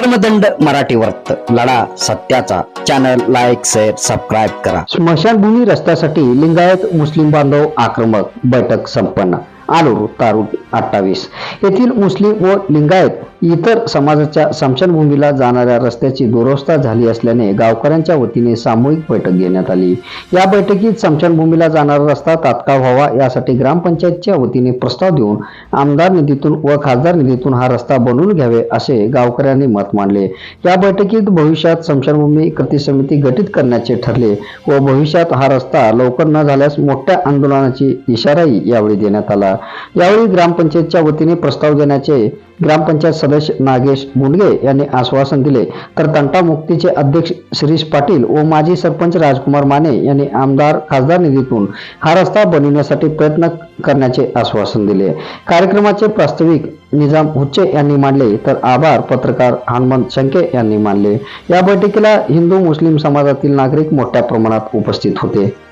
धर्मदंड मराठी वर्त लढा सत्याचा. चॅनल लाईक शेअर सबस्क्राईब करा. स्मशानभूमी रस्त्यासाठी लिंगायत मुस्लिम बांधव आक्रमक बैठक संपन्न. आलूर तारुट अठ्ठावीस. येथील मुस्लिम व लिंगायत इतर समाजाच्या समशनभूमीला जाणाऱ्या रस्त्याची दुरवस्था झाली असल्याने गावकऱ्यांच्या वतीने सामूहिक बैठक घेण्यात आली. या बैठकीत समशनभूमीला जाणारा रस्ता तात्काळ व्हावा यासाठी ग्रामपंचायतच्या वतीने प्रस्ताव देऊन आमदार निधीतून व खासदार निधीतून हा रस्ता बनवून घ्यावे असे गावकऱ्यांनी मत मांडले. या बैठकीत भविष्यात समशनभूमी कृती समिती गठीत करण्याचे ठरले व भविष्यात हा रस्ता लवकर न झाल्यास मोठ्या आंदोलनाची इशाराही यावेळी देण्यात आला. यावेळी ग्रामपंचायतच्या वतीने प्रस्ताव देण्याचे ग्रामपंचायत सदस्य नागेश मुंडगे यांनी आश्वासन दिले. तर तंटा मुक्तीचे अध्यक्ष शिरीष पाटील व माजी सरपंच राजकुमार माने यांनी आमदार खासदार निधीतून हा रस्ता बनविण्यासाठी प्रयत्न करण्याचे आश्वासन दिले. कार्यक्रमाचे प्रास्ताविक निजाम हुच्चे यांनी मांडले. तर आभार पत्रकार हनुमंत शंके यांनी मानले या बैठकीला हिंदू मुस्लिम समाजातील नागरिक मोठ्या प्रमाणात उपस्थित होते.